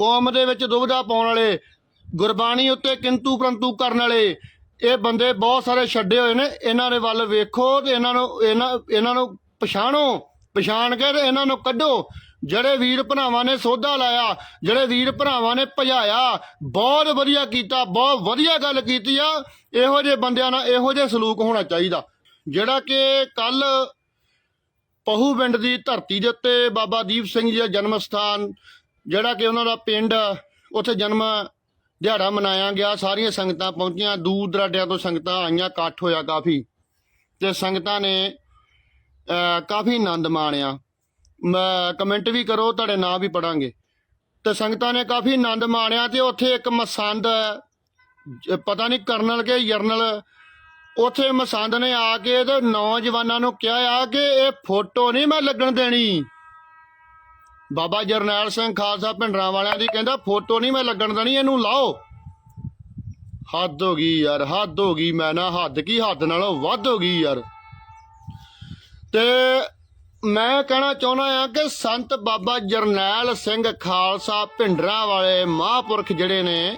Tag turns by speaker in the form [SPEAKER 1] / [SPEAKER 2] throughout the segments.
[SPEAKER 1] ਕੌਮ ਦੇ ਵਿੱਚ ਦੁਬਦਾ ਪਾਉਣ ਵਾਲੇ, ਗੁਰਬਾਣੀ ਉੱਤੇ ਕਿੰਤੂ ਪਰੰਤੂ ਕਰਨ ਵਾਲੇ, ਇਹ ਬੰਦੇ ਬਹੁਤ ਸਾਰੇ ਛੱਡੇ ਹੋਏ ਨੇ, ਇਹਨਾਂ ਦੇ ਵੱਲ ਵੇਖੋ ਤੇ ਇਹਨਾਂ ਨੂੰ, ਇਹਨਾਂ ਇਹਨਾਂ ਨੂੰ ਪਛਾਣੋ, ਪਛਾਣ ਕੇ ਤੇ ਇਹਨਾਂ ਨੂੰ ਕੱਢੋ। ਜਿਹੜੇ ਵੀਰ ਭਰਾਵਾਂ ਨੇ ਸੋਧਾ ਲਾਇਆ, ਜਿਹੜੇ ਵੀਰ ਭਰਾਵਾਂ ਨੇ ਭਜਾਇਆ, ਬਹੁਤ ਵਧੀਆ ਕੀਤਾ, ਬਹੁਤ ਵਧੀਆ ਗੱਲ ਕੀਤੀ ਆ, ਇਹੋ ਜਿਹੇ ਬੰਦਿਆਂ ਨਾਲ ਇਹੋ ਜਿਹੇ ਸਲੂਕ ਹੋਣਾ ਚਾਹੀਦਾ। ਜਿਹੜਾ ਕਿ ਕੱਲ ਪਹੂ ਪਿੰਡ ਦੀ ਧਰਤੀ ਦੇ ਉੱਤੇ ਬਾਬਾ ਦੀਪ ਸਿੰਘ ਜੀ ਦਾ ਜਨਮ ਸਥਾਨ ਜਿਹੜਾ ਕਿ ਉਹਨਾਂ ਦਾ ਪਿੰਡ ਉੱਥੇ ਜਨਮ ਦਿਹਾੜਾ ਮਨਾਇਆ ਗਿਆ, ਸਾਰੀਆਂ ਸੰਗਤਾਂ ਪਹੁੰਚੀਆਂ, ਦੂਰ ਦਰਾਡਿਆਂ ਤੋਂ ਸੰਗਤਾਂ ਆਈਆਂ, ਇਕੱਠ ਹੋਇਆ ਕਾਫੀ ਤੇ ਸੰਗਤਾਂ ਨੇ ਕਾਫੀ ਆਨੰਦ ਮਾਣਿਆ। ਮੈਂ ਕਮੈਂਟ ਵੀ ਕਰੋ, ਤੁਹਾਡੇ ਨਾਂ ਵੀ ਪੜਾਂਗੇ ਤੇ ਸੰਗਤਾਂ ਨੇ ਕਾਫੀ ਆਨੰਦ ਮਾਣਿਆ ਤੇ ਉੱਥੇ ਇੱਕ ਮਸੰਦ ਪਤਾ ਨਹੀਂ ਕਰਨਲ ਕੇ ਜਰਨਲ ਉੱਥੇ ਮਸੰਦ ਨੇ ਆ ਕੇ ਤੇ ਨੌਜਵਾਨਾਂ ਨੂੰ ਕਿਹਾ ਆ ਕਿ ਇਹ ਫੋਟੋ ਨਹੀਂ ਮੈਂ ਲੱਗਣ ਦੇਣੀ। ਬਾਬਾ ਜਰਨੈਲ ਸਿੰਘ ਖਾਲਸਾ ਭਿੰਡਰਾਂ ਵਾਲਿਆਂ ਦੀ ਕਹਿੰਦਾ, ਫੋਟੋ ਨਹੀਂ ਮੈਂ ਲੱਗਣ ਦੇਣੀ, ਇਹਨੂੰ ਲਾਓ। ਹੱਦ ਹੋ ਗਈ ਯਾਰ, ਹੱਦ ਹੋ ਗਈ, ਮੈਂ ਨਾ ਹੱਦ ਕੀ ਹੱਦ ਨਾਲੋਂ ਵੱਧ ਹੋ ਗਈ ਯਾਰ। ਤੇ ਮੈਂ ਕਹਿਣਾ ਚਾਹੁੰਦਾ ਆ ਕਿ ਸੰਤ ਬਾਬਾ ਜਰਨੈਲ ਸਿੰਘ ਖਾਲਸਾ ਭਿੰਡਰਾਂ ਵਾਲੇ ਮਹਾਂਪੁਰਖ ਜਿਹੜੇ ਨੇ,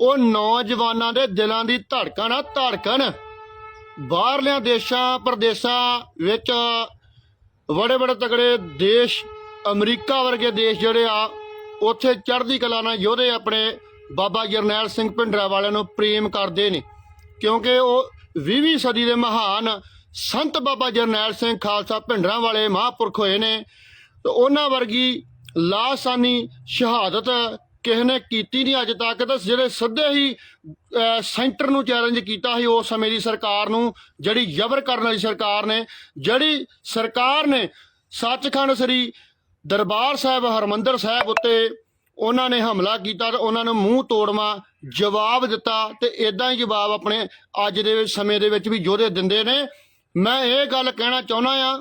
[SPEAKER 1] ਉਹ ਨੌਜਵਾਨਾਂ ਦੇ ਦਿਲਾਂ ਦੀ ਧੜਕਣ ਆ, ਧੜਕਣ। ਬਾਹਰਲਿਆਂ ਦੇਸ਼ਾਂ ਪ੍ਰਦੇਸ਼ਾਂ ਵਿੱਚ ਬੜੇ ਬੜੇ ਤਗੜੇ ਦੇਸ਼ ਅਮਰੀਕਾ ਵਰਗੇ ਦੇਸ਼ ਜਿਹੜੇ ਆ, ਉੱਥੇ ਚੜ੍ਹਦੀ ਕਲਾ ਨਾਲ ਯੋਧੇ ਆਪਣੇ ਬਾਬਾ ਜਰਨੈਲ ਸਿੰਘ ਭਿੰਡਰਾਂ ਵਾਲਿਆਂ ਨੂੰ ਪ੍ਰੇਮ ਕਰਦੇ ਨੇ। ਕਿਉਂਕਿ ਉਹ 20ਵੀਂ ਸਦੀ ਦੇ ਮਹਾਨ ਸੰਤ ਬਾਬਾ ਜਰਨੈਲ ਸਿੰਘ ਖਾਲਸਾ ਭਿੰਡਰਾਂ ਵਾਲੇ ਮਹਾਂਪੁਰਖ ਹੋਏ ਨੇ। ਤੇ ਉਹਨਾਂ ਵਰਗੀ ਲਾਸਾਨੀ ਸ਼ਹਾਦਤ ਕਿਸੇ ਨੇ ਕੀਤੀ ਨਹੀਂ ਅੱਜ ਤੱਕ। ਤਾਂ ਜਿਹੜੇ ਸਿੱਧੇ ਹੀ ਸੈਂਟਰ ਨੂੰ ਚੈਲੰਜ ਕੀਤਾ ਸੀ ਉਸ ਸਮੇਂ ਦੀ ਸਰਕਾਰ ਨੂੰ, ਜਿਹੜੀ ਜ਼ਬਰ ਕਰਨ ਵਾਲੀ ਸਰਕਾਰ ਨੇ, ਜਿਹੜੀ ਸਰਕਾਰ ਨੇ ਸੱਚਖੰਡ ਸ੍ਰੀ ਦਰਬਾਰ ਸਾਹਿਬ, ਹਰਮੰਦਰ ਸਾਹਿਬ ਉੱਤੇ ਉਹਨਾਂ ਨੇ ਹਮਲਾ ਕੀਤਾ ਤੇ ਉਹਨਾਂ ਨੂੰ ਮੂੰਹ ਤੋੜਵਾ, ਜਵਾਬ ਦਿੱਤਾ ਤੇ ਇਦਾਂ ਹੀ ਜਵਾਬ ਆਪਣੇ ਅੱਜ ਦੇ ਵਿੱਚ ਸਮੇਂ ਦੇ ਵਿੱਚ ਵੀ ਯੋਧੇ ਦਿੰਦੇ ਨੇ। ਮੈਂ ਇਹ ਗੱਲ ਕਹਿਣਾ ਚਾਹੁੰਦਾ ਆ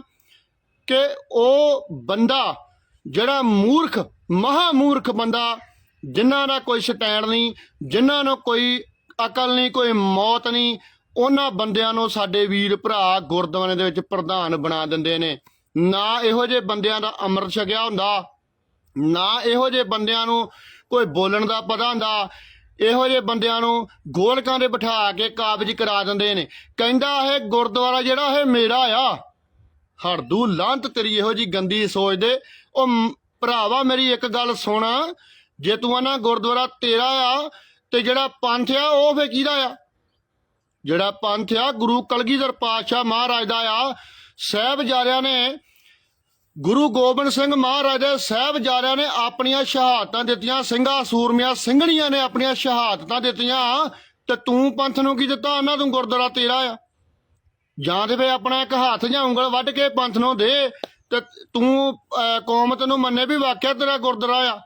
[SPEAKER 1] ਕਿ ਉਹ ਬੰਦਾ ਜਿਹੜਾ ਮੂਰਖ ਮਹਾ ਮੂਰਖ ਬੰਦਾ, ਜਿਨ੍ਹਾਂ ਦਾ ਕੋਈ ਸਟੈਂਡ ਨਹੀਂ, ਜਿਨ੍ਹਾਂ ਨੂੰ ਕੋਈ ਅਕਲ ਨਹੀਂ, ਕੋਈ ਮੌਤ ਨਹੀਂ, ਉਹਨਾਂ ਬੰਦਿਆਂ ਨੂੰ ਸਾਡੇ ਵੀਰ ਭਰਾ ਗੁਰਦੁਆਰੇ ਦੇ ਵਿੱਚ ਪ੍ਰਧਾਨ ਬਣਾ ਦਿੰਦੇ ਨੇ। ਨਾ ਇਹੋ ਜਿਹੇ ਬੰਦਿਆਂ ਦਾ ਅੰਮ੍ਰਿਤ ਛਕਿਆ ਹੁੰਦਾ, ਨਾ ਇਹੋ ਜਿਹੇ ਬੰਦਿਆਂ ਨੂੰ ਕੋਈ ਬੋਲਣ ਦਾ ਪਤਾ ਹੁੰਦਾ। ਇਹੋ ਜਿਹੇ ਬੰਦਿਆਂ ਨੂੰ ਗੋਲਕਾਂ ਦੇ ਬਿਠਾ ਕੇ ਕਾਬਜ ਕਰਾ ਦਿੰਦੇ ਨੇ। ਕਹਿੰਦਾ ਇਹ ਗੁਰਦੁਆਰਾ ਜਿਹੜਾ ਇਹ ਮੇਰਾ ਆ ਹਰਦੂ ਲਾਂਤ ਤੇਰੀ ਇਹੋ ਜੀ ਗੰਦੀ ਸੋਚ ਦੇ। ਉਹ ਭਰਾਵਾ ਮੇਰੀ ਇੱਕ ਗੱਲ ਸੁਣ, ਜੇ ਤੂੰ ਆਨਾ ਗੁਰਦੁਆਰਾ ਤੇਰਾ ਆ ਤੇ ਜਿਹੜਾ ਪੰਥ ਆ, ਉਹ ਫੇ ਕਿਹਦਾ ਆ? ਜਿਹੜਾ ਪੰਥ ਆ, ਗੁਰੂ ਕਲਗੀਧਰ ਪਾਤਸ਼ਾਹ ਮਹਾਰਾਜ ਦਾ ਆ ਸਾਹਿਬਜ਼ਾਦਿਆਂ ਨੇ ਗੁਰੂ ਗੋਬਿੰਦ ਸਿੰਘ ਮਹਾਰਾਜ ਦੇ ਸਾਹਿਬਜ਼ਾਦਿਆਂ ਨੇ ਆਪਣੀਆਂ ਸ਼ਹਾਦਤਾਂ ਦਿੱਤੀਆਂ ਸਿੰਘਾਂ ਸੂਰਮਿਆਂ ਸਿੰਘਣੀਆਂ ਨੇ ਆਪਣੀਆਂ ਸ਼ਹਾਦਤਾਂ ਦਿੱਤੀਆਂ ਤੇ ਤੂੰ ਪੰਥ ਨੂੰ ਕੀ ਦਿੱਤਾ? ਉਹਨਾਂ ਤੂੰ ਗੁਰਦੁਆਰਾ ਤੇਰਾ ਆ। ਜਾਂ ਤੇ ਵੇ ਆਪਣਾ ਇੱਕ ਹੱਥ ਜਾਂ ਉਂਗਲ ਵੱਢ ਕੇ ਪੰਥ ਨੂੰ ਦੇ ਤੇ ਤੂੰ ਅਹ, ਕੌਮ ਤੈਨੂੰ ਮੰਨੇ ਵੀ ਵਾਕਿਆ ਤੇਰਾ ਗੁਰਦੁਆਰਾ ਆ।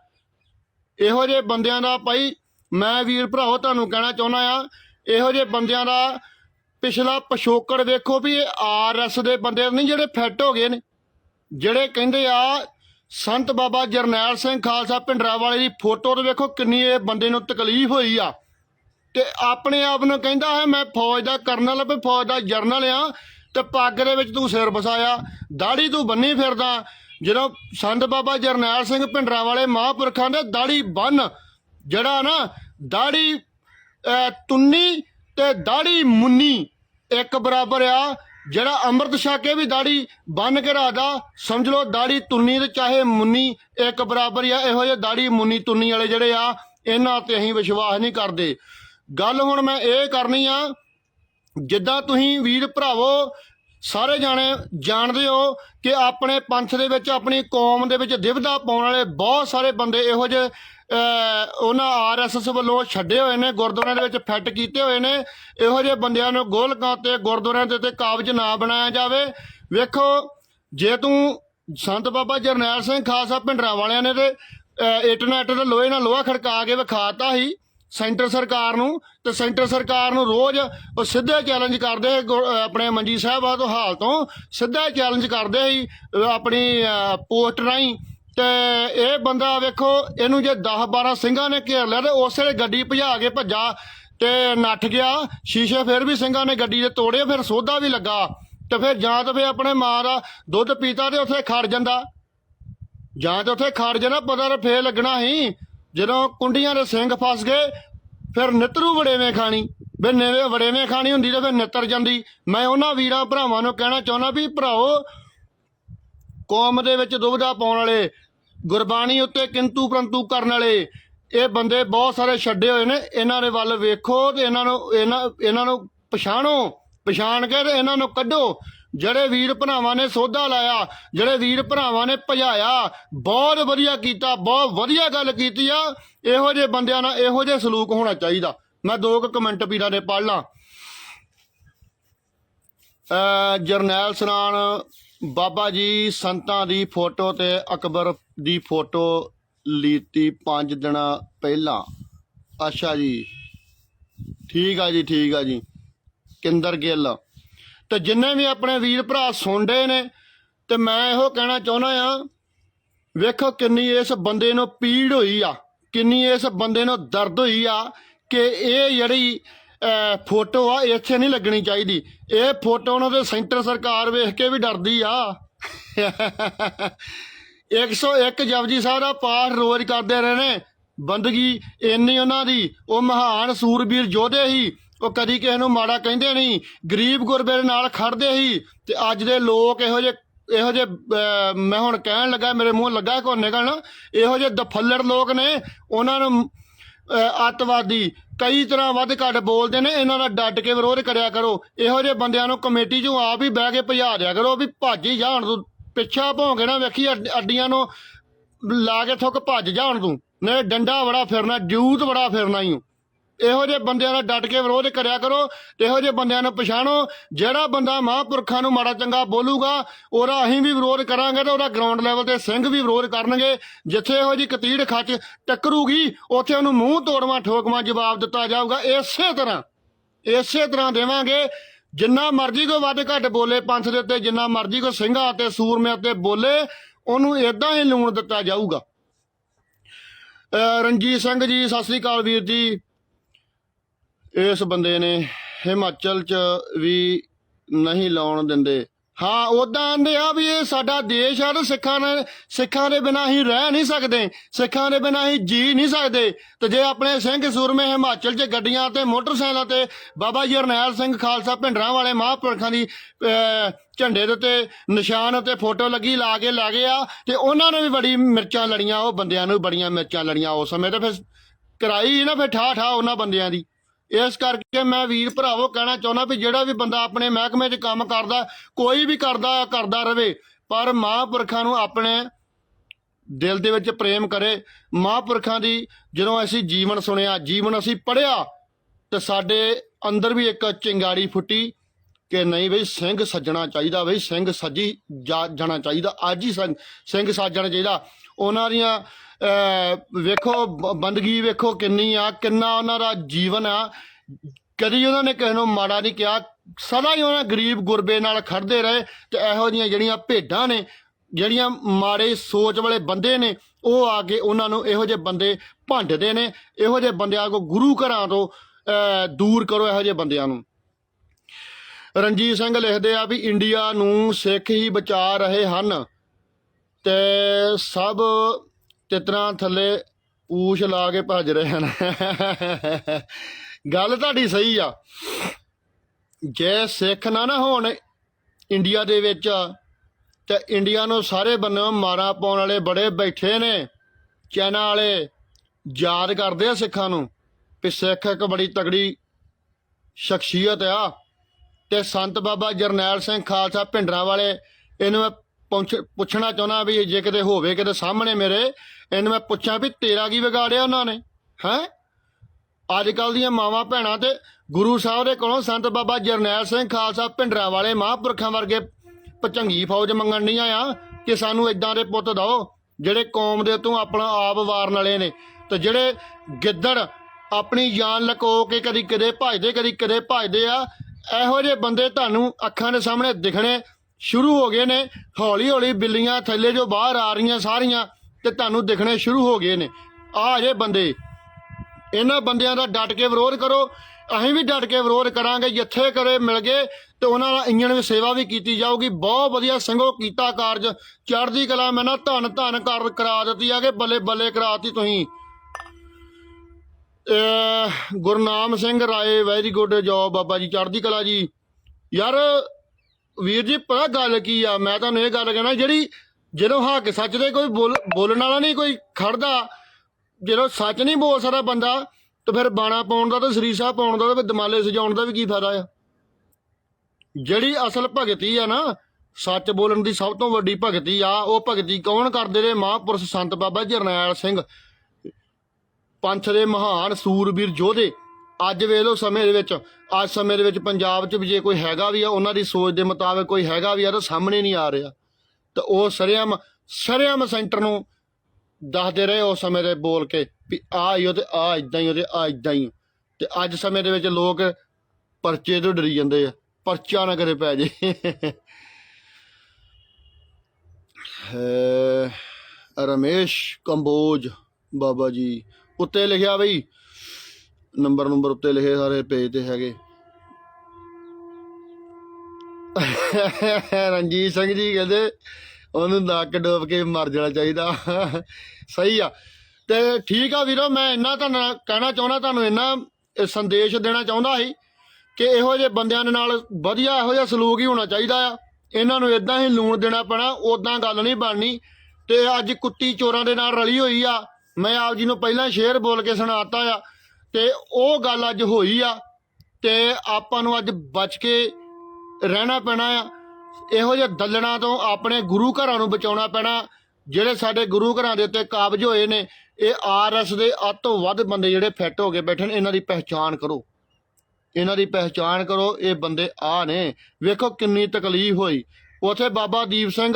[SPEAKER 1] ਇਹੋ ਜਿਹੇ ਬੰਦਿਆਂ ਦਾ ਭਾਈ ਮੈਂ ਵੀਰ ਭਰਾਓ ਤੁਹਾਨੂੰ ਕਹਿਣਾ ਚਾਹੁੰਦਾ ਆ ਇਹੋ ਜਿਹੇ ਬੰਦਿਆਂ ਦਾ ਪਿਛਲਾ ਪਿਛੋਕੜ ਵੇਖੋ ਵੀ ਇਹ ਆਰਐਸ ਦੇ ਬੰਦੇ ਨਹੀਂ, ਜਿਹੜੇ ਫਿੱਟ ਹੋ ਗਏ ਨੇ। ਜਿਹੜੇ ਕਹਿੰਦੇ ਆ, ਸੰਤ ਬਾਬਾ ਜਰਨੈਲ ਸਿੰਘ ਖਾਲਸਾ ਭਿੰਡਰਾਂ ਵਾਲੇ ਦੀ ਫੋਟੋ ਤੇ ਵੇਖੋ ਕਿੰਨੀ ਇਹ ਬੰਦੇ ਨੂੰ ਤਕਲੀਫ ਹੋਈ ਆ। ਤੇ ਆਪਣੇ ਆਪ ਨੂੰ ਕਹਿੰਦਾ ਹੈ, ਮੈਂ ਫੌਜ ਦਾ ਕਰਨਲ, ਵੀ ਫੌਜ ਦਾ ਜਰਨਲ ਆ, ਤੇ ਪੱਗ ਦੇ ਵਿੱਚ ਤੂੰ ਸਿਰ ਵਸਾਇਆ ਦਾੜੀ ਤੂੰ ਬੰਨੀ ਫਿਰਦਾ। ਜਦੋਂ ਸੰਤ ਬਾਬਾ ਜਰਨੈਲ ਸਿੰਘ ਭਿੰਡਰਾਂ ਵਾਲੇ ਮਹਾਂਪੁਰਖਾਂ ਦੇ ਦਾੜੀ ਬੰਨ, ਜਿਹੜਾ ਨਾ ਦਾੜੀ ਤੁੰਨੀ ਤੇ ਦਾੜੀ ਮੁੰਨੀ ਇੱਕ ਬਰਾਬਰ ਆ, ਜਿਹੜਾ ਅੰਮ੍ਰਿਤ ਛਕ ਕੇ ਵੀ ਦਾੜੀ ਬੰਨ ਕੇ ਰੱਖਦਾ, ਸਮਝ ਲਓ ਦਾੜੀ ਤੁੰਨੀ ਤੇ ਚਾਹੇ ਮੁੰਨੀ ਇੱਕ ਬਰਾਬਰ ਆ, ਇਹੋ ਜਿਹੇ ਦਾੜੀ ਮੁੰਨੀ ਤੁੰਨੀ ਵਾਲੇ ਜਿਹੜੇ ਆ, ਇਹਨਾਂ ਤੇ ਅਸੀਂ ਵਿਸ਼ਵਾਸ ਨਹੀਂ ਕਰਦੇ। ਗੱਲ ਹੁਣ ਮੈਂ ਇਹ ਕਰਨੀ ਆ, ਜਿੱਦਾਂ ਤੁਸੀਂ ਵੀਰ ਭਰਾਵੋ, ਸਾਰੇ ਜਾਣੇ ਜਾਣਦੇ ਹੋ ਕਿ ਆਪਣੇ ਪੰਥ ਦੇ ਵਿੱਚ, ਆਪਣੀ ਕੌਮ ਦੇ ਵਿੱਚ ਦਿਵਦਾ ਪਾਉਣ ਵਾਲੇ ਬਹੁਤ ਸਾਰੇ ਬੰਦੇ ਇਹੋ ਜਿਹੇ ਉਹਨਾਂ ਆਰਐਸਐਸ ਵੱਲੋਂ ਛੱਡੇ ਹੋਏ ਨੇ ਗੁਰਦੁਆਰਿਆਂ ਦੇ ਵਿੱਚ ਫਿੱਟ ਕੀਤੇ ਹੋਏ ਨੇ। ਇਹੋ ਜਿਹੇ ਬੰਦਿਆਂ ਨੂੰ ਗੋਲਕਾਂ ਤੇ ਗੁਰਦੁਆਰਿਆਂ ਦੇ ਤੇ ਕਾਬਜ ਨਾ ਬਣਾਇਆ ਜਾਵੇ। ਵੇਖੋ ਜੇ ਤੂੰ ਸੰਤ ਬਾਬਾ ਜਰਨੈਲ ਸਿੰਘ ਖਾਲਸਾ ਭਿੰਡਰਾਂ ਵਾਲਿਆਂ ਨੇ ਤੇ ਅਹ, ਇੱਟ ਤੇ ਲੋਹੇ ਨਾਲ ਲੋਹਾ ਖੜਕਾ ਕੇ ਵਿਖਾਤਾ ਸੀ ਸੈਂਟਰ ਸਰਕਾਰ ਨੂੰ ਤੇ ਸੈਂਟਰ ਸਰਕਾਰ ਨੂੰ ਰੋਜ਼ ਉਹ ਸਿੱਧੇ ਚੈਲੰਜ ਕਰਦੇ ਗੁਰ- ਆਪਣੇ ਮੰਜੀ ਸਾਹਿਬਾ ਤੋਂ ਹਾਲ ਤੋਂ ਸਿੱਧਾ ਚੈਲੰਜ ਕਰਦੇ ਸੀ ਆਪਣੀ ਪੋਸਟ ਰਾਹੀਂ। ਤੇ ਇਹ ਬੰਦਾ ਵੇਖੋ, ਇਹਨੂੰ ਜੇ 10 12 ਸਿੰਘਾਂ ਨੇ ਘੇਰ ਲਿਆ ਤੇ ਉਸੇ ਗੱਡੀ ਭਜਾ ਕੇ ਭੱਜਾ ਤੇ ਨੱਠ ਗਿਆ। ਸ਼ੀਸ਼ੇ ਫਿਰ ਵੀ ਸਿੰਘਾਂ ਨੇ ਗੱਡੀ ਦੇ ਤੋੜੇ, ਫਿਰ ਸੋਧਾ ਵੀ ਲੱਗਾ। ਤੇ ਫਿਰ ਜਾਂ ਤਾਂ ਫਿਰ ਆਪਣੇ ਮਾਂ ਦਾ ਦੁੱਧ ਪੀਤਾ ਤੇ ਉੱਥੇ ਖੜ ਜਾਂਦਾ। ਜਾਂ ਤਾਂ ਉੱਥੇ ਖੜ ਜਾਣਾ, ਪਤਾ ਤਾਂ ਫੇਰ ਲੱਗਣਾ ਹੀ। ਜਦੋਂ ਕੁੰਡੀਆਂ ਦੇ ਸਿੰਘ ਫਸ ਗਏ, ਫਿਰ ਨਿਤਰੂ ਵੜੇਵੇਂ ਖਾਣੀ। ਵੀ ਨੇਵੇਂ ਵੜੇਵੇਂ ਖਾਣੀ ਹੁੰਦੀ ਤੇ ਫਿਰ ਨਿੱਤਰ ਜਾਂਦੀ। ਮੈਂ ਉਹਨਾਂ ਵੀਰਾਂ ਭਰਾਵਾਂ ਨੂੰ ਕਹਿਣਾ ਚਾਹੁੰਦਾ ਵੀ ਭਰਾਓ, ਕੌਮ ਦੇ ਵਿੱਚ ਦੁਬਦਾ ਪਾਉਣ ਵਾਲੇ ਗੁਰਬਾਣੀ ਉੱਤੇ ਕਿੰਤੂ ਪ੍ਰੰਤੂ ਕਰਨ ਵਾਲੇ ਇਹ ਬੰਦੇ ਬਹੁਤ ਸਾਰੇ ਛੱਡੇ ਹੋਏ ਨੇ। ਇਹਨਾਂ ਦੇ ਵੱਲ ਵੇਖੋ ਤੇ ਇਹਨਾਂ ਨੂੰ, ਇਹਨਾਂ ਇਹਨਾਂ ਨੂੰ ਪਛਾਣੋ। ਪਛਾਣ ਕੇ ਤੇ ਇਹਨਾਂ ਨੂੰ ਕੱਢੋ। ਜਿਹੜੇ ਵੀਰ ਭਰਾਵਾਂ ਨੇ ਸੋਧਾ ਲਾਇਆ, ਜਿਹੜੇ ਵੀਰ ਭਰਾਵਾਂ ਨੇ ਭਜਾਇਆ, ਬਹੁਤ ਵਧੀਆ ਕੀਤਾ, ਬਹੁਤ ਵਧੀਆ ਗੱਲ ਕੀਤੀ ਆ। ਇਹੋ ਜਿਹੇ ਬੰਦਿਆਂ ਨਾਲ ਇਹੋ ਜਿਹੇ ਸਲੂਕ ਹੋਣਾ ਚਾਹੀਦਾ। ਮੈਂ ਦੋ ਕੁ ਕਮੈਂਟ ਵੀਰਾਂ ਦੇ ਪੜ੍ਹ ਲਾਂ। ਜਰਨੈਲ ਸਨਾਨ, ਬਾਬਾ ਜੀ ਸੰਤਾਂ ਦੀ ਫੋਟੋ ਤੇ ਅਕਬਰ ਦੀ ਫੋਟੋ ਲੀਤੀ 5 ਦਿਨਾਂ ਪਹਿਲਾਂ। ਅੱਛਾ ਜੀ। ਠੀਕ ਆ ਜੀ, ਠੀਕ ਆ ਜੀ। ਕਿੰਦਰ ਗਿੱਲ। ਤੇ ਜਿੰਨੇ ਵੀ ਆਪਣੇ ਵੀਰ ਭਰਾ ਸੁਣਦੇ ਨੇ, ਤੇ ਮੈਂ ਇਹੋ ਕਹਿਣਾ ਚਾਹੁੰਦਾ ਆ ਵੇਖੋ ਕਿੰਨੀ ਇਸ ਬੰਦੇ ਨੂੰ ਪੀੜ ਹੋਈ ਆ, ਕਿੰਨੀ ਇਸ ਬੰਦੇ ਨੂੰ ਦਰਦ ਹੋਈ ਆ, ਕਿ ਇਹ ਜਿਹੜੀ ਫੋਟੋ ਆ, ਇੱਥੇ ਨਹੀਂ ਲੱਗਣੀ ਚਾਹੀਦੀ। ਇਹ ਫੋਟੋ ਉਹਨਾਂ ਦੇ ਸੈਂਟਰ ਸਰਕਾਰ ਵੇਖ ਕੇ ਵੀ ਡਰਦੀ ਆ। 101 ਜਪਜੀ ਸਾਹਿਬ ਦਾ ਪਾਠ ਰੋਜ਼ ਕਰਦੇ ਰਹੇ ਨੇ। ਬੰਦਗੀ ਇੰਨੀ ਉਹਨਾਂ ਦੀ। ਉਹ ਮਹਾਨ ਸੂਰਬੀਰ ਯੋਧੇ ਸੀ ਉਹ ਕਦੀ ਕਿਸੇ ਨੂੰ ਮਾੜਾ ਕਹਿੰਦੇ ਨਹੀਂ। ਗਰੀਬ ਗੁਰਬੇ ਦੇ ਨਾਲ ਖੜਦੇ ਸੀ ਤੇ ਅੱਜ ਦੇ ਲੋਕ ਇਹੋ ਜਿਹੇ ਇਹੋ ਜਿਹੇ ਮੈਂ ਹੁਣ ਕਹਿਣ ਲੱਗਾ, ਮੇਰੇ ਮੂੰਹ ਲੱਗਾ ਕੋ ਨਿਕਲਣ ਇਹੋ ਜਿਹੇ ਦਫੱਲੜ ਲੋਕ ਨੇ। ਉਹਨਾਂ ਨੂੰ ਅੱਤਵਾਦੀ। ਕਈ ਤਰ੍ਹਾਂ ਵੱਧ ਘੱਟ ਬੋਲਦੇ ਨੇ, ਇਹਨਾਂ ਦਾ ਡੱਟ ਕੇ ਵਿਰੋਧ ਕਰਿਆ ਕਰੋ। ਇਹੋ ਜਿਹੇ ਬੰਦਿਆਂ ਨੂੰ ਕਮੇਟੀ 'ਚੋਂ ਆਪ ਹੀ ਬਹਿ ਕੇ ਭਜਾ ਦਿਆ ਕਰੋ ਵੀ ਭੱਜ ਹੀ ਜਾਣ ਤੂੰ, ਪਿੱਛਾ ਭੌਂਗੇ ਨਾ ਵੇਖੀ ਅੱਡ- ਅੱਡੀਆਂ ਨੂੰ ਲਾ ਕੇ ਥੁੱਕ ਭੱਜ ਜਾਣ ਤੂੰ। ਨੇ ਡੰਡਾ ਬੜਾ ਫਿਰਨਾ, ਜੂਤ ਬੜਾ ਫਿਰਨਾ ਹੀ ਇਹੋ ਜਿਹੇ ਬੰਦਿਆਂ ਦਾ ਡਟ ਕੇ ਵਿਰੋਧ ਕਰਿਆ ਕਰੋ ਤੇ ਇਹੋ ਜਿਹੇ ਬੰਦਿਆਂ ਨੂੰ ਪਛਾਣੋ। ਜਿਹੜਾ ਬੰਦਾ ਮਹਾਂਪੁਰਖਾਂ ਨੂੰ ਮਾੜਾ ਚੰਗਾ ਬੋਲੂਗਾ, ਉਹਦਾ ਅਸੀਂ ਵੀ ਵਿਰੋਧ ਕਰਾਂਗੇ ਤੇ ਉਹਦਾ ਗਰਾਊਂਡ ਲੈਵਲ ਤੇ ਸਿੰਘ ਵੀ ਵਿਰੋਧ ਕਰਨਗੇ। ਜਿੱਥੇ ਇਹੋ ਜਿਹੀ ਕਤੀੜ ਖੱਚ ਟੱਕਰੂਗੀ, ਉੱਥੇ ਉਹਨੂੰ ਮੂੰਹ ਤੋੜਵਾ, ਠੋਕਵਾ ਜਵਾਬ ਦਿੱਤਾ ਜਾਊਗਾ। ਇਸੇ ਤਰ੍ਹਾਂ ਇਸੇ ਤਰ੍ਹਾਂ ਦੇਵਾਂਗੇ। ਜਿੰਨਾ ਮਰਜ਼ੀ ਕੋ ਵੱਧ ਘੱਟ ਬੋਲੇ, ਪੰਥ ਦੇ ਉੱਤੇ ਜਿੰਨਾ ਮਰਜ਼ੀ ਕੋ ਸਿੰਘਾਂ ਅਤੇ ਸੂਰਮਿਆਂ ਉੱਤੇ ਬੋਲੇ, ਉਹਨੂੰ ਇਦਾਂ ਹੀ ਲੂਣ ਦਿੱਤਾ ਜਾਊਗਾ। ਰਣਜੀਤ ਸਿੰਘ ਜੀ, ਸਤਿ ਸ੍ਰੀ ਅਕਾਲ ਵੀਰ ਜੀ। ਇਸ ਬੰਦੇ ਨੇ ਹਿਮਾਚਲ ਚ ਵੀ ਨਹੀਂ ਲਾਉਣ ਦਿੰਦੇ। ਹਾਂ ਉਦਾਂ ਆਂਦੇ ਆ ਵੀ ਇਹ ਸਾਡਾ ਦੇਸ਼ ਆ ਤੇ ਸਿੱਖਾਂ ਨੇ ਸਿੱਖਾਂ ਦੇ ਬਿਨਾਂ ਹੀ ਰਹਿ ਨਹੀਂ ਸਕਦੇ। ਸਿੱਖਾਂ ਦੇ ਬਿਨਾਂ ਹੀ ਜੀ ਨਹੀਂ ਸਕਦੇ। ਤੇ ਜੇ ਆਪਣੇ ਸਿੰਘ ਸੂਰਮੇ ਹਿਮਾਚਲ 'ਚ ਗੱਡੀਆਂ ਤੇ ਮੋਟਰਸਾਈਕਲਾਂ ਤੇ ਬਾਬਾ ਜਰਨੈਲ ਸਿੰਘ ਖਾਲਸਾ ਭਿੰਡਰਾਂ ਵਾਲੇ ਮਹਾਂਪੁਰਖਾਂ ਦੀ ਅਹ, ਝੰਡੇ ਦੇ ਉੱਤੇ ਨਿਸ਼ਾਨ ਉੱਤੇ ਫੋਟੋ ਲੱਗੀ ਲਾ ਕੇ ਲੈ ਗਏ ਆ ਤੇ ਉਹਨਾਂ ਨੇ ਵੀ ਬੜੀ ਮਿਰਚਾਂ ਲੜੀਆਂ ਉਹ ਬੰਦਿਆਂ ਨੂੰ ਬੜੀਆਂ ਮਿਰਚਾਂ ਲੜੀਆਂ ਉਸ ਸਮੇਂ ਤੇ ਫਿਰ ਕਰਾਈ ਨਾ ਫਿਰ ਠਾ ਠਾ ਉਹਨਾਂ ਬੰਦਿਆਂ ਦੀ। ਇਸ ਕਰਕੇ ਮੈਂ ਵੀਰ ਭਰਾਵੋ ਕਹਿਣਾ ਚਾਹੁੰਦਾ ਵੀ ਜਿਹੜਾ ਵੀ ਬੰਦਾ ਆਪਣੇ ਮਹਿਕਮੇ 'ਚ ਕੰਮ ਕਰਦਾ, ਕੋਈ ਵੀ ਕਰਦਾ ਕਰਦਾ ਰਵੇ, ਪਰ ਮਹਾਂਪੁਰਖਾਂ ਨੂੰ ਆਪਣੇ ਦਿਲ ਦੇ ਵਿੱਚ ਪ੍ਰੇਮ ਕਰੇ। ਮਹਾਂਪੁਰਖਾਂ ਦੀ ਜਦੋਂ ਅਸੀਂ ਜੀਵਨ ਸੁਣਿਆ, ਜੀਵਨ ਅਸੀਂ ਪੜਿਆ ਤੇ ਸਾਡੇ ਅੰਦਰ ਵੀ ਇੱਕ ਚਿੰਗਾੜੀ ਫੁੱਟੀ ਕਿ ਨਹੀਂ ਬਈ ਸਿੰਘ ਸੱਜਣਾ ਚਾਹੀਦਾ, ਬਈ ਸਿੰਘ ਸੱਜੀ ਜਾ- ਜਾਣਾ ਚਾਹੀਦਾ, ਅੱਜ ਹੀ ਸਿੰਘ ਸਿੰਘ ਸਾਜਣਾ ਚਾਹੀਦਾ। ਉਹਨਾਂ ਦੀਆਂ ਵੇਖੋ, ਬ- ਬੰਦਗੀ ਵੇਖੋ ਕਿੰਨੀ ਆ, ਕਿੰਨਾ ਉਹਨਾਂ ਦਾ ਜੀਵਨ ਆ। ਕਦੀ ਉਹਨਾਂ ਨੇ ਕਿਸੇ ਨੂੰ ਮਾੜਾ ਨਹੀਂ ਕਿਹਾ, ਸਦਾ ਹੀ ਉਹਨਾਂ ਗਰੀਬ ਗੁਰਬੇ ਨਾਲ ਖੜਦੇ ਰਹੇ ਤੇ ਇਹੋ ਜਿਹੀਆਂ ਜਿਹੜੀਆਂ ਭੇਡਾਂ ਨੇ, ਜਿਹੜੀਆਂ ਮਾੜੇ ਸੋਚ ਵਾਲੇ ਬੰਦੇ ਨੇ, ਉਹ ਆ ਕੇ ਉਹਨਾਂ ਨੂੰ ਇਹੋ ਜਿਹੇ ਬੰਦੇ ਭੰਡਦੇ ਨੇ, ਇਹੋ ਜਿਹੇ ਬੰਦਿਆਂ ਕੋ ਗੁਰੂ ਘਰਾਂ ਤੋਂ ਦੂਰ ਕਰੋ ਇਹੋ ਜਿਹੇ ਬੰਦਿਆਂ ਨੂੰ। ਰਣਜੀਤ ਸਿੰਘ ਲਿਖਦੇ ਆ ਵੀ ਇੰਡੀਆ ਨੂੰ ਸਿੱਖ ਹੀ ਬਚਾ ਰਹੇ ਹਨ ਤੇ ਸਭ ਤਿਤਰਾਂ ਥੱਲੇ ਪੂਛ ਲਾ ਕੇ ਭੱਜ ਰਹੇ ਹਨ। ਗੱਲ ਤੁਹਾਡੀ ਸਹੀ ਆ। ਜੇ ਸਿੱਖ ਨਾ ਨਾ ਹੋਣ ਇੰਡੀਆ ਦੇ ਵਿੱਚ, ਤੇ ਇੰਡੀਆ ਨੂੰ ਸਾਰੇ ਬੰਨੋਂ ਮਾਰਾ ਪਾਉਣ ਵਾਲੇ ਬੜੇ ਬੈਠੇ ਨੇ ਚਾਈਨਾ ਵਾਲੇ, ਯਾਦ ਕਰਦੇ ਆ ਸਿੱਖਾਂ ਨੂੰ ਵੀ ਸਿੱਖ ਇੱਕ ਬੜੀ ਤਗੜੀ ਸ਼ਖਸੀਅਤ ਆ। ਤੇ ਸੰਤ ਬਾਬਾ ਜਰਨੈਲ ਸਿੰਘ ਖਾਲਸਾ ਭਿੰਡਰਾਂ ਵਾਲੇ ਇਹਨੂੰ ਮੈਂ ਪੁੱਛ- ਪੁੱਛਣਾ ਚਾਹੁੰਦਾ ਵੀ ਜੇ ਕਿਤੇ ਹੋਵੇ ਕਿਤੇ ਸਾਹਮਣੇ ਮੇਰੇ ਇਹਨੂੰ ਮੈਂ ਪੁੱਛਾਂ ਵੀ ਤੇਰਾ ਕੀ ਵਿਗਾੜਿਆ ਉਹਨਾਂ ਨੇ? ਹੈ? ਅੱਜ ਕੱਲ ਦੀਆਂ ਮਾਵਾਂ ਭੈਣਾਂ ਤੇ ਗੁਰੂ ਸਾਹਿਬ ਦੇ ਕੋਲੋਂ ਸੰਤ ਬਾਬਾ ਜਰਨੈਲ ਸਿੰਘ ਖਾਲਸਾ ਭਿੰਡਰਾਂ ਵਾਲੇ ਮਹਾਂਪੁਰਖਾਂ ਵਰਗੇ ਪਚੰਗੀ ਫੌਜ ਮੰਗਣ ਨਹੀਂ ਆ ਕਿ ਸਾਨੂੰ ਇਦਾਂ ਦੇ ਪੁੱਤ ਦਿਓ ਜਿਹੜੇ ਕੌਮ ਦੇ ਤੋਂ ਆਪਣਾ ਆਪ ਵਾਰਨ ਵਾਲੇ ਨੇ ਤੇ ਜਿਹੜੇ ਗਿੱਦੜ ਆਪਣੀ ਜਾਨ ਲਕੋ ਕੇ ਕਦੀ ਕਿਤੇ ਭਜਦੇ, ਕਦੀ ਕਿਤੇ ਭਜਦੇ ਆ, ਇਹੋ ਜਿਹੇ ਬੰਦੇ ਤੁਹਾਨੂੰ ਅੱਖਾਂ ਦੇ ਸਾਹਮਣੇ ਦਿਖਣੇ ਸ਼ੁਰੂ ਹੋ ਗਏ ਨੇ। ਹੌਲੀ ਹੌਲੀ ਬਿੱਲੀਆਂ ਥੱਲੇ ਜੋ ਬਾਹਰ ਆ ਰਹੀਆਂ ਸਾਰੀਆਂ ਤੇ ਤੁਹਾਨੂੰ ਦਿਖਣੇ ਸ਼ੁਰੂ ਹੋ ਗਏ ਨੇ। ਆਹ ਜੇ ਬੰਦੇ, ਇਹਨਾਂ ਬੰਦਿਆਂ ਦਾ ਡਟ ਕੇ ਵਿਰੋਧ ਕਰੋ, ਅਸੀਂ ਵੀ ਡਟ ਕੇ ਵਿਰੋਧ ਕਰਾਂਗੇ, ਜਿੱਥੇ ਕਰੇ ਮਿਲ ਗਏ ਤੇ ਉਹਨਾਂ ਦਾ ਇੰਜਣ ਦੀ ਸੇਵਾ ਵੀ ਕੀਤੀ ਜਾਊਗੀ। ਬਹੁਤ ਵਧੀਆ ਸਿੰਘੋ ਕੀਤਾ ਕਾਰਜ, ਚੜ੍ਹਦੀ ਕਲਾ ਮੈਂ ਨਾ ਧੰਨ ਧੰਨ ਕਰ, ਕਰਾ ਦਿੱਤੀ ਆ ਕਿ ਬੱਲੇ ਬੱਲੇ ਕਰਾਤੀ ਤੁਸੀਂ। ਅਹ Gurnam Singh Rai, very good job Baba ji, ਚੜ੍ਹਦੀ ਕਲਾ ਜੀ। ਯਾਰ ਵੀਰ ਜੀ, ਪਤਾ ਗੱਲ ਕੀ ਆ? ਮੈਂ ਤੁਹਾਨੂੰ ਇਹ ਗੱਲ ਕਹਿਣਾ, ਜਿਹੜੀ ਜਦੋਂ ਹੱਕ ਸੱਚ ਦੇ ਕੋਈ ਬੋਲ, ਬੋਲਣ ਵਾਲਾ ਨਹੀਂ, ਕੋਈ ਖੜਦਾ, ਜਦੋਂ ਸੱਚ ਨਹੀਂ ਬੋਲ ਸਕਦਾ ਬੰਦਾ, ਤੇ ਫਿਰ ਬਾਣਾ ਪਾਉਣ ਦਾ ਤੇ ਸਰੀਸਾ ਪਾਉਣ ਦਾ ਤੇ ਦਮਾਲੇ ਸਜਾਉਣ ਦਾ ਵੀ ਕੀ ਫਾਇਦਾ ਆ? ਜਿਹੜੀ ਅਸਲ ਭਗਤੀ ਆ ਨਾ, ਸੱਚ ਬੋਲਣ ਦੀ ਸਭ ਤੋਂ ਵੱਡੀ ਭਗਤੀ ਆ, ਉਹ ਭਗਤੀ ਕੌਣ ਕਰਦੇ ਨੇ? ਮਹਾਂਪੁਰਸ਼ ਸੰਤ ਬਾਬਾ ਜਰਨੈਲ ਸਿੰਘ। ਪੰਥ ਦੇ ਮਹਾਨ ਸੂਰਬੀਰ ਯੋਧੇ। ਅੱਜ ਵੇਖ ਲਓ ਸਮੇਂ ਦੇ ਵਿੱਚ, ਅੱਜ ਸਮੇਂ ਦੇ ਵਿੱਚ ਪੰਜਾਬ 'ਚ ਵੀ ਜੇ ਕੋਈ ਹੈਗਾ ਵੀ ਆ, ਉਹਨਾਂ ਦੀ ਸੋਚ ਦੇ ਮੁਤਾਬਕ ਕੋਈ ਹੈਗਾ ਵੀ ਆ, ਤਾਂ ਸਾਹਮਣੇ ਨਹੀਂ ਆ ਰਿਹਾ। ਤੇ ਉਹ ਸਰਿਆਮ ਸਰਿਆਮ ਸੈਂਟਰ ਨੂੰ ਦੱਸਦੇ ਰਹੇ ਉਸ ਸਮੇਂ ਦੇ ਬੋਲ ਕੇ ਵੀ ਆ ਹੀ ਉਹਦੇ, ਆ ਇਦਾਂ ਹੀ ਉਹਦੇ, ਆ ਇਦਾਂ ਹੀ। ਤੇ ਅੱਜ ਸਮੇਂ ਦੇ ਵਿੱਚ ਲੋਕ ਪਰਚੇ ਤੋਂ ਡਰੀ ਜਾਂਦੇ ਆ, ਪਰਚਾ ਨਾ ਕਰੇ ਪੈ ਜੇ। ਰਮੇਸ਼ ਕੰਬੋਜ ਬਾਬਾ ਜੀ, ਉੱਤੇ ਲਿਖਿਆ ਬਈ ਨੰਬਰ ਨੰਬਰ ਉੱਤੇ ਲਿਖੇ ਸਾਰੇ ਪੇਜ ਤੇ ਹੈਗੇ। ਰਣਜੀਤ ਸਿੰਘ ਜੀ ਕਹਿੰਦੇ, ਉਹਨੂੰ ਨੱਕ ਡੋਬ ਕੇ ਮਰ ਜਾਣਾ ਚਾਹੀਦਾ। ਸਹੀ ਆ। ਤੇ ਠੀਕ ਆ ਵੀਰੋ, ਮੈਂ ਇੰਨਾ ਤੁਹਾਨੂੰ ਕਹਿਣਾ ਚਾਹੁੰਦਾ, ਤੁਹਾਨੂੰ ਇੰਨਾ ਸੰਦੇਸ਼ ਦੇਣਾ ਚਾਹੁੰਦਾ ਸੀ ਕਿ ਇਹੋ ਜਿਹੇ ਬੰਦਿਆਂ ਦੇ ਨਾਲ ਵਧੀਆ ਇਹੋ ਜਿਹਾ ਸਲੂਕ ਹੀ ਹੋਣਾ ਚਾਹੀਦਾ ਆ। ਇਹਨਾਂ ਨੂੰ ਇਦਾਂ ਹੀ ਲੂਣ ਦੇਣਾ ਪੈਣਾ ਉਦਾਂ ਗੱਲ ਨਹੀਂ ਬਣਨੀ। ਤੇ ਅੱਜ ਕੁੱਤੀ ਚੋਰਾਂ ਦੇ ਨਾਲ ਰਲੀ ਹੋਈ ਆ। ਮੈਂ ਆਪ ਜੀ ਨੂੰ ਪਹਿਲਾਂ ਸ਼ੇਰ ਬੋਲ ਕੇ ਸੁਣਾਤਾ ਆ। ਤੇ ਉਹ ਗੱਲ ਅੱਜ ਹੋਈ ਆ। ਤੇ ਆਪਾਂ ਨੂੰ ਅੱਜ ਬਚ ਕੇ ਰਹਿਣਾ ਪੈਣਾ ਆ। ਇਹੋ ਜਿਹੇ ਦਲਣਾ ਤੋਂ ਆਪਣੇ ਗੁਰੂ ਘਰਾਂ ਨੂੰ ਬਚਾਉਣਾ ਪੈਣਾ। ਜਿਹੜੇ ਸਾਡੇ ਗੁਰੂ ਘਰਾਂ ਦੇ ਉੱਤੇ ਕਾਬਜ ਹੋਏ ਨੇ, ਇਹ ਆਰਐਸ ਦੇ ਅੱਧ ਤੋਂ ਵੱਧ ਬੰਦੇ ਜਿਹੜੇ ਫਿੱਟ ਹੋ ਕੇ ਬੈਠੇ ਨੇ ਇਹਨਾਂ ਦੀ ਪਹਿਚਾਣ ਕਰੋ। ਇਹਨਾਂ ਦੀ ਪਹਿਚਾਣ ਕਰੋ, ਇਹ ਬੰਦੇ ਆ ਨੇ। ਵੇਖੋ ਕਿੰਨੀ ਤਕਲੀਫ ਹੋਈ। ਉਥੇ ਬਾਬਾ ਦੀਪ ਸਿੰਘ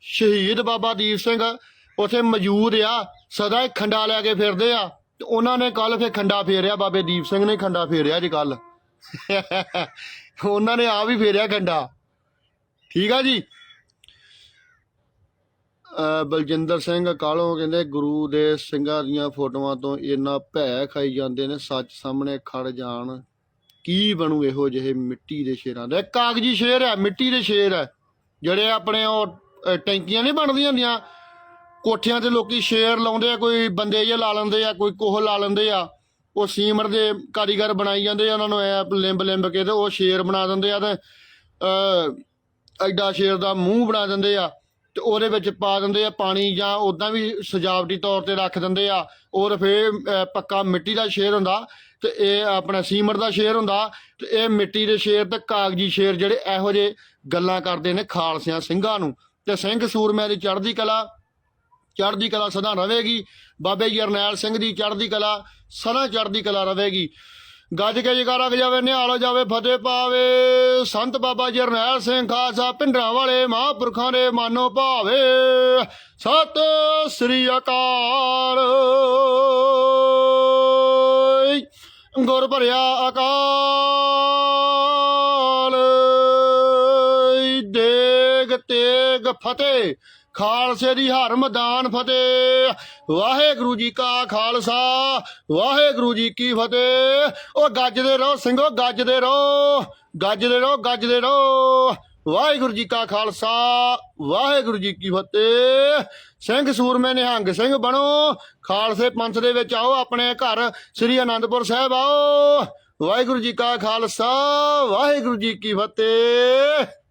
[SPEAKER 1] ਸ਼ਹੀਦ ਬਾਬਾ ਦੀਪ ਸਿੰਘ ਉਥੇ ਮੌਜੂਦ ਆ। ਸਦਾ ਹੀ ਖੰਡਾ ਲੈ ਕੇ ਫਿਰਦੇ ਆ। ਤੇ ਉਹਨਾਂ ਨੇ ਕੱਲ ਫੇ ਖੰਡਾ ਫੇਰਿਆ, ਬਾਬੇ ਦੀਪ ਸਿੰਘ ਨੇ ਖੰਡਾ ਫੇਰਿਆ ਜੀ ਕੱਲ ਉਹਨਾਂ ਨੇ ਆ ਵੀ ਫੇਰਿਆ ਖੰਡਾ ਠੀਕ ਆ ਜੀ? ਬਲਜਿੰਦਰ ਸਿੰਘ ਕਾਲੋਂ ਕਹਿੰਦੇ, ਗੁਰੂ ਦੇ ਸਿੰਘਾਂ ਦੀਆਂ ਫੋਟੋਆਂ ਤੋਂ ਇੰਨਾ ਭੈ ਖਾਈ ਜਾਂਦੇ ਨੇ, ਸੱਚ ਸਾਹਮਣੇ ਖੜ ਜਾਣ। ਕੀ ਬਣੂ ਇਹੋ ਜਿਹੇ ਮਿੱਟੀ ਦੇ ਸ਼ੇਰਾਂ ਦਾ? ਕਾਗਜੀ ਸ਼ੇਰ ਹੈ, ਮਿੱਟੀ ਦੇ ਸ਼ੇਰ ਹੈ। ਜਿਹੜੇ ਆਪਣੇ ਉਹ ਟੈਂਕੀਆਂ ਨਹੀਂ ਬਣਦੀਆਂ ਹੁੰਦੀਆਂ। ਕੋਠਿਆਂ ਤੇ ਲੋਕੀ ਸ਼ੇਰ ਲਾਉਂਦੇ ਆ, ਕੋਈ ਬੰਦੇ ਜੇ ਲਾ ਲੈਂਦੇ ਆ, ਕੋਈ ਕੋਹ ਲਾ ਲੈਂਦੇ ਆ। ਉਹ ਸੀਮਰ ਦੇ ਕਾਰੀਗਰ ਬਣਾਈ ਜਾਂਦੇ ਆ, ਉਹਨਾਂ ਨੂੰ ਐ ਲਿੰਬ ਲਿੰਬ ਕੇ ਤੇ ਉਹ ਸ਼ੇਰ ਬਣਾ ਦਿੰਦੇ ਆ ਤੇ ਐਡਾ ਸ਼ੇਰ ਦਾ ਮੂੰਹ ਬਣਾ ਦਿੰਦੇ ਆ ਤੇ ਉਹਦੇ ਵਿੱਚ ਪਾ ਦਿੰਦੇ ਆ ਪਾਣੀ ਜਾਂ ਉਦਾਂ ਵੀ ਸਜਾਵਟੀ ਤੌਰ ਤੇ ਰੱਖ ਦਿੰਦੇ ਆ ਔਰ ਫੇਰ ਪੱਕਾ ਮਿੱਟੀ ਦਾ ਸ਼ੇਰ ਹੁੰਦਾ ਤੇ ਇਹ ਆਪਣਾ ਸੀਮਰ ਦਾ ਸ਼ੇਰ ਹੁੰਦਾ ਤੇ ਇਹ ਮਿੱਟੀ ਦੇ ਸ਼ੇਰ ਤੇ ਕਾਗਜੀ ਸ਼ੇਰ ਜਿਹੜੇ ਇਹੋ ਜਿਹੇ ਗੱਲਾਂ ਕਰਦੇ ਨੇ ਖਾਲਸਿਆਂ ਸਿੰਘਾਂ ਨੂੰ ਤੇ ਸਿੰਘ ਸੂਰਮਿਆਂ ਦੀ ਚੜ੍ਹਦੀ ਕਲਾ ਚੜ੍ਹਦੀ ਕਲਾ ਸਦਾ ਰਹੇਗੀ ਬਾਬੇ ਜਰਨੈਲ ਸਿੰਘ ਦੀ ਚੜ੍ਹਦੀ ਕਲਾ ਸਦਾ ਚੜ੍ਹਦੀ ਕਲਾ ਰਵੇਗੀ। ਗੱਜ ਕੇ ਜਗਾਰਾ ਜਾਵੇ, ਨਿਹਾਲ ਜਾਵੇ, ਫਤਿਹ ਪਾਵੇ। ਸੰਤ ਬਾਬਾ ਜਰਨੈਲ ਸਿੰਘ ਖਾਲਸਾ, ਪਿੰਡਰਾਂ ਵਾਲੇ ਮਹਾਂਪੁਰਖਾਂ ਦੇ ਮਾਨੋ ਭਾਵੇ। ਸਤਿ ਸ੍ਰੀ ਅਕਾਲ। ਗੁਰ ਭਰਿਆ ਅਕਾਲ। ਦੇਗ ਤੇਗ ਫਤਿਹ। ਖਾਲਸੇ ਦੀ ਹਰ ਮੈਦਾਨ ਫਤਿਹ। ਵਾਹਿਗੁਰੂ ਜੀ ਕਾ ਖਾਲਸਾ, ਵਾਹਿਗੁਰੂ ਜੀ ਕੀ ਫਤਿਹ। ਉਹ ਗੱਜਦੇ ਰਹੋ ਸਿੰਘੋ ਗੱਜਦੇ ਰਹੋ ਗੱਜਦੇ ਰਹੋ ਗੱਜਦੇ ਰਹੋ। ਵਾਹਿਗੁਰੂ ਜੀ ਕਾ ਖਾਲਸਾ, ਵਾਹਿਗੁਰੂ ਜੀ ਕੀ ਫਤਿਹ। ਸਿੰਘ ਸੂਰਮੇ ਨਿਹੰਗ ਸਿੰਘ ਬਣੋ। ਖਾਲਸੇ ਪੰਥ ਦੇ ਵਿੱਚ ਆਓ ਆਪਣੇ ਘਰ। ਸ੍ਰੀ ਅਨੰਦਪੁਰ ਸਾਹਿਬ ਆਓ। ਵਾਹਿਗੁਰੂ ਜੀ ਕਾ ਖਾਲਸਾ, ਵਾਹਿਗੁਰੂ ਜੀ ਕੀ ਫਤਿਹ।